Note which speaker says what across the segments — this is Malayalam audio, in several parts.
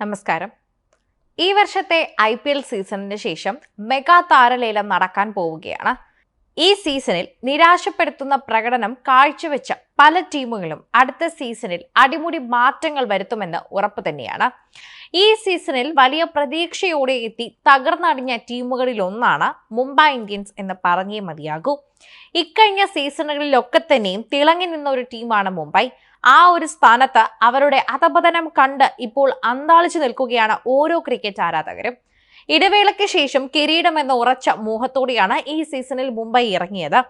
Speaker 1: നമസ്കാരം. ഈ വർഷത്തെ ഐ പി എൽ സീസണിന് ശേഷം മെഗാ താരലേലം നടക്കാൻ പോവുകയാണ്. ഈ സീസണിൽ നിരാശപ്പെടുത്തുന്ന പ്രകടനം കാഴ്ചവെച്ച പല ടീമുകളും അടുത്ത സീസണിൽ അടിമുടി മാറ്റങ്ങൾ വരുത്തുമെന്ന് ഉറപ്പ് തന്നെയാണ്. ഈ സീസണിൽ വലിയ പ്രതീക്ഷയോടെ എത്തി തകർന്നടിഞ്ഞ ടീമുകളിൽ ഒന്നാണ് മുംബൈ ഇന്ത്യൻസ് എന്ന് പറഞ്ഞേ മതിയാകൂ. ഇക്കഴിഞ്ഞ സീസണുകളിലൊക്കെ തന്നെയും തിളങ്ങി നിന്ന ഒരു ടീമാണ് മുംബൈ. ആ ഒരു സ്ഥാനത്ത് അവരുടെ അധപതനം കണ്ട് ഇപ്പോൾ അന്താളിച്ചു നിൽക്കുകയാണ് ഓരോ ക്രിക്കറ്റ് ആരാധകരും. ഇടവേളയ്ക്ക് ശേഷം കിരീടം എന്ന ഉറച്ച മോഹത്തോടെയാണ് ഈ സീസണിൽ മുംബൈ ഇറങ്ങിയത്.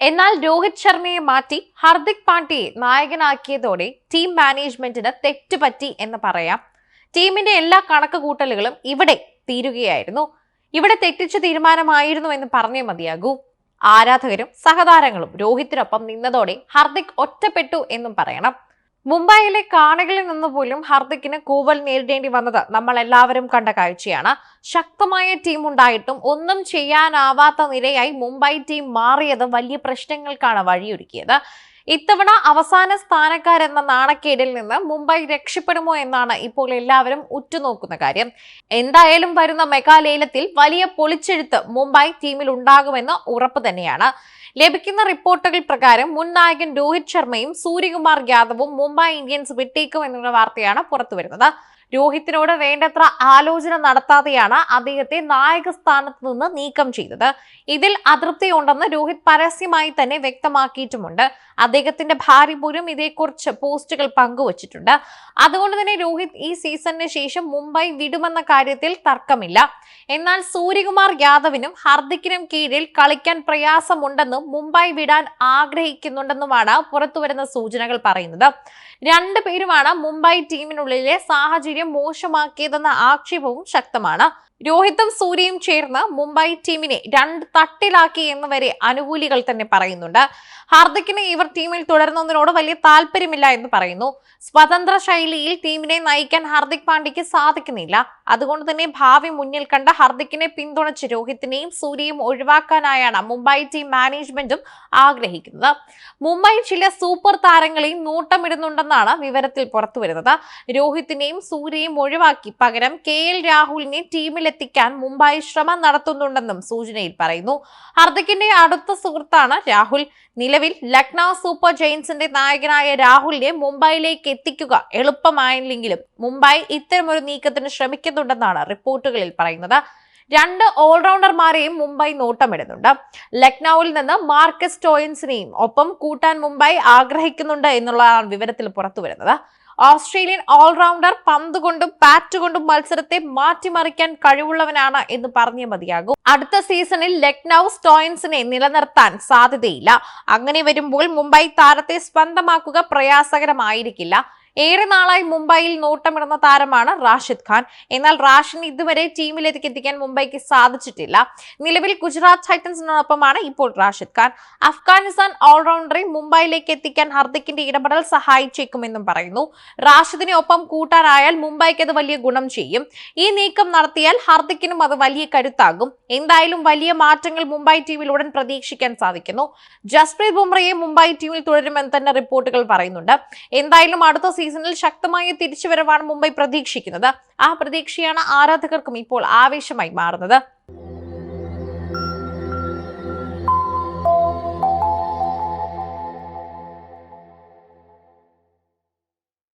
Speaker 1: എന്നാൽ രോഹിത് ശർമ്മയെ മാറ്റി ഹർദിക് പാണ്ഡ്യയെ നായകനാക്കിയതോടെ ടീം മാനേജ്മെന്റിന് തെറ്റുപറ്റി എന്ന് പറയാം. ടീമിന്റെ എല്ലാ കണക്ക് കൂട്ടലുകളും ഇവിടെ തീരുകയായിരുന്നു. ഇവിടെ തെറ്റിച്ച തീരുമാനമായിരുന്നു എന്ന് പറഞ്ഞേ മതിയാകൂ. ആരാധകരും സഹതാരങ്ങളും രോഹിത്തിനൊപ്പം നിന്നതോടെ ഹാർദിക് ഒറ്റപ്പെട്ടു എന്നും പറയണം. മുംബൈയിലെ കാണികളിൽ നിന്ന് പോലും ഹർദിക്കിന് കൂവൽ നേരിടേണ്ടി വന്നത് നമ്മൾ എല്ലാവരും കണ്ട കാഴ്ചയാണ്. ശക്തമായ ടീം ഉണ്ടായിട്ടും ഒന്നും ചെയ്യാനാവാത്ത നിരയായി മുംബൈ ടീം മാറിയത് വലിയ പ്രശ്നങ്ങൾക്കാണ് വഴിയൊരുക്കിയത്. ഇത്തവണ അവസാന സ്ഥാനക്കാരെന്ന നാണക്കേടിൽ നിന്ന് മുംബൈ രക്ഷപ്പെടുമോ എന്നാണ് ഇപ്പോൾ എല്ലാവരും ഉറ്റുനോക്കുന്ന കാര്യം. എന്തായാലും വരുന്ന മെഗാലേലത്തിൽ വലിയ പൊളിച്ചെഴുത്ത് മുംബൈ ടീമിൽ ഉണ്ടാകുമെന്ന് ഉറപ്പ് തന്നെയാണ്. ലഭിക്കുന്ന റിപ്പോർട്ടുകൾ പ്രകാരം മുൻ നായകൻ രോഹിത് ശർമ്മയും സൂര്യകുമാർ യാദവും മുംബൈ ഇന്ത്യൻസ് വിട്ടേക്കും എന്നുള്ള വാർത്തയാണ് പുറത്തുവരുന്നത്. രോഹിത്തിനോട് വേണ്ടത്ര ആലോചന നടത്താതെയാണ് അദ്ദേഹത്തെ നായക സ്ഥാനത്ത് നിന്ന് നീക്കം ചെയ്തത്. ഇതിൽ അതൃപ്തിയുണ്ടെന്ന് രോഹിത് പരസ്യമായി തന്നെ വ്യക്തമാക്കിയിട്ടുമുണ്ട്. അദ്ദേഹത്തിന്റെ ഭാര്യ പോലും ഇതേക്കുറിച്ച് പോസ്റ്റുകൾ പങ്കുവച്ചിട്ടുണ്ട്. അതുകൊണ്ട് തന്നെ രോഹിത് ഈ സീസണിന് ശേഷം മുംബൈ വിടുമെന്ന കാര്യത്തിൽ തർക്കമില്ല. എന്നാൽ സൂര്യകുമാർ യാദവിനും ഹർദിക്കിനും കീഴിൽ കളിക്കാൻ പ്രയാസമുണ്ടെന്നും മുംബൈ വിടാൻ ആഗ്രഹിക്കുന്നുണ്ടെന്നുമാണ് പുറത്തുവരുന്ന സൂചനകൾ പറയുന്നത്. രണ്ടുപേരുമാണ് മുംബൈ ടീമിനുള്ളിലെ സാഹചര്യം മോശമാക്കിയതെന്ന ആക്ഷേപവും ശക്തമാണ്. രോഹിത്തും സൂര്യയും ചേർന്ന് മുംബൈ ടീമിനെ രണ്ട് തട്ടിലാക്കി എന്ന് വരെ അനുകൂലികൾ തന്നെ പറയുന്നുണ്ട്. ഹാർദിക്കിന് ഇവർ ടീമിൽ തുടരുന്നതിനോട് വലിയ താല്പര്യമില്ല എന്ന് പറയുന്നു. സ്വതന്ത്ര ശൈലിയിൽ ടീമിനെ നയിക്കാൻ ഹാർദിക് പാണ്ഡ്യയ്ക്ക് സാധിക്കുന്നില്ല. അതുകൊണ്ട് തന്നെ ഭാവി മുന്നിൽ കണ്ട ഹർദിക്കിനെ പിന്തുണച്ച് രോഹിത്തിനെയും സൂര്യയും ഒഴിവാക്കാനായാണ് മുംബൈ ടീം മാനേജ്മെന്റും ആഗ്രഹിക്കുന്നത്. മുംബൈ ചില സൂപ്പർ താരങ്ങളെയും നോട്ടമിടുന്നുണ്ടെന്നാണ് വിവരത്തിൽ പുറത്തുവരുന്നത്. രോഹിത്തിനെയും സൂര്യയും ഒഴിവാക്കി പകരം കെ എൽ രാഹുലിനെ ടീമിലെത്തിക്കാൻ മുംബൈ ശ്രമം നടത്തുന്നുണ്ടെന്നും സൂചനയിൽ പറയുന്നു. ഹർദിക്കിന്റെ അടുത്ത സുഹൃത്താണ് രാഹുൽ. നിലവിൽ ലക്നൗ സൂപ്പർ ജെയിൻസിന്റെ നായകനായ രാഹുലിനെ മുംബൈയിലേക്ക് എത്തിക്കുക എളുപ്പമായില്ലെങ്കിലും മുംബൈ ഇത്തരമൊരു നീക്കത്തിന് ശ്രമിക്കുന്നുണ്ടെന്നാണ് റിപ്പോർട്ടുകളിൽ പറയുന്നത്. രണ്ട് ഓൾറൗണ്ടർമാരെയും മുംബൈ നോട്ടമിടുന്നുണ്ട്. ലക്നൌവിൽ നിന്ന് മാർക്കസ് ടോയിൻസിനെയും ഒപ്പം കൂട്ടാൻ മുംബൈ ആഗ്രഹിക്കുന്നുണ്ട് എന്നുള്ളതാണ് വിവരത്തിൽ പുറത്തുവരുന്നത്. ഓസ്ട്രേലിയൻ ഓൾറൗണ്ടർ പന്ത് കൊണ്ടും പാറ്റ് കൊണ്ടും മത്സരത്തെ മാറ്റിമറിക്കാൻ കഴിവുള്ളവനാണ് എന്ന് പറഞ്ഞേ മതിയാകും. അടുത്ത സീസണിൽ ലക്നൌ സ്റ്റോയിൻസിനെ നിലനിർത്താൻ സാധ്യതയില്ല. അങ്ങനെ വരുമ്പോൾ മുംബൈ താരത്തെ സ്വന്തമാക്കുക പ്രയാസകരമായിരിക്കില്ല. ഏറെ നാളായി മുംബൈയിൽ നോട്ടമിടുന്ന താരമാണ് റാഷിദ് ഖാൻ. എന്നാൽ റാഷിന് ഇതുവരെ ടീമിലേക്ക് എത്തിക്കാൻ മുംബൈക്ക് സാധിച്ചിട്ടില്ല. നിലവിൽ ഗുജറാത്ത് ടൈറ്റൻസിനോടൊപ്പമാണ് ഇപ്പോൾ റാഷിദ് ഖാൻ. അഫ്ഗാനിസ്ഥാൻ ഓൾറൗണ്ടറെ മുംബൈയിലേക്ക് എത്തിക്കാൻ ഹർദിക്കിന്റെ ഇടപെടൽ സഹായിച്ചേക്കുമെന്നും പറയുന്നു. റാഷിദിനെ ഒപ്പം കൂട്ടാനായാൽ മുംബൈക്ക് അത് വലിയ ഗുണം ചെയ്യും. ഈ നീക്കം നടത്തിയാൽ ഹർദിക്കിനും അത് വലിയ കരുത്താകും. എന്തായാലും വലിയ മാറ്റങ്ങൾ മുംബൈ ടീമിൽ ഉടൻ പ്രതീക്ഷിക്കാൻ സാധിക്കുന്നു. ജസ്പ്രീത് ബുംറയെ മുംബൈ ടീമിൽ തുടരുമെന്ന് തന്നെ റിപ്പോർട്ടുകൾ പറയുന്നുണ്ട്. എന്തായാലും അടുത്ത സീസണിൽ ശക്തമായ തിരിച്ചുവരവാണ് മുംബൈ പ്രതീക്ഷിക്കുന്നത്. ആ പ്രതീക്ഷയാണ് ആരാധകർക്കും ഇപ്പോൾ ആവേശമായി മാറുന്നത്.